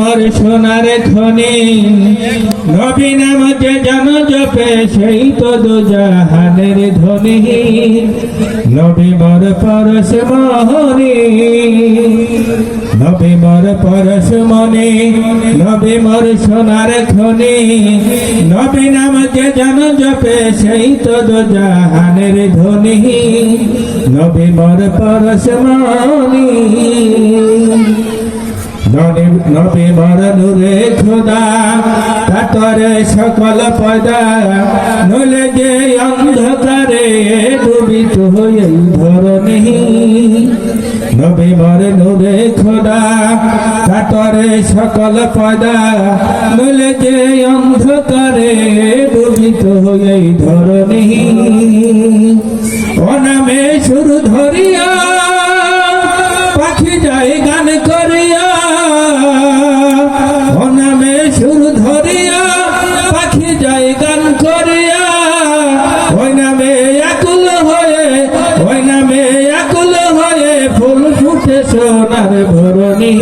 আমার সোনার খনি নবী নাম যে জন জপে, সেই তো দুজাহানের ধ্বনি। নবী মর পরশ মহনি। নবী মর পরশ মনি, নবী মর সোনার খনি নবী নাম যে জন জপে, সেই তো দুজাহানের ধ্বনি। নবী মর পরশ মনি। নবী- নবী মরনুরে খোদা তাতরে সকল পদা। নলে যে অন্ধকারে ডুবিত হয়ে ধরণী নবী মরনুরে খোদা তাতরে সকল পদা। নলে যে অন্ধকারে ডুবিত হয়ে ধরণী অনামে শুরু ধরিয়া সোনার ভরণী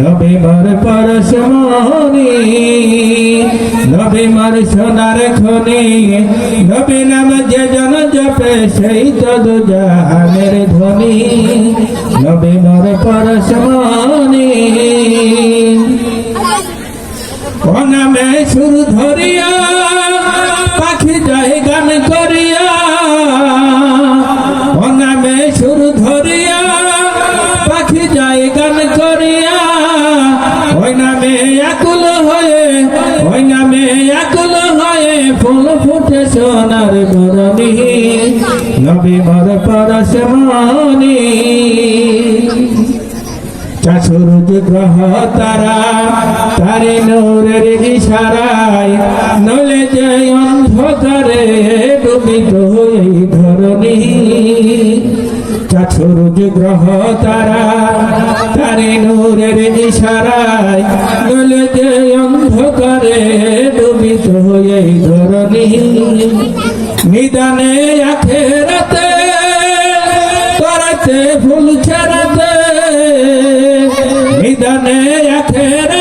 নভেম্বর পরশমণি নভেম্বর সোনার খনি, নবী নাম যে জন জপে সেই জাহানের ধ্বনি। নভেম্বর পরশমণি, অনামে সুর ধরিয়া পাখি যায় গান করিয়া করিয়া ওই নামে আকুল হয়ে, ওই নামে আকুল হয়ে ফুল ফুটে সোনার গরণী। নবী মর পরশমণি। চাষুরুজ গ্রহ তারা, তারে নৌরের ইশারায় নলে যে অন্ধকারে গ্রহ তারা, তারে নূরের ইশারায় নলে যে অন্ধকারে ডুবিত এই ধরণী নিদানে আখেরাতে, তারাতে ফুল ছাড়াতে। নিদানে আখেরাতে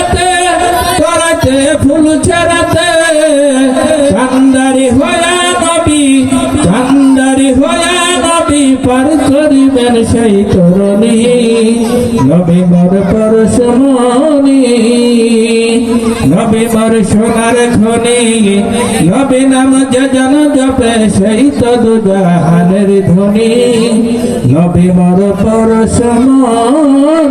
সেই তরণী নবী মর পরশমণি নবী মর সোনার খনি, নবী নাম যজন জন জপে সেই তদু জাহানের ধ্বনি নবী মর পরশমণি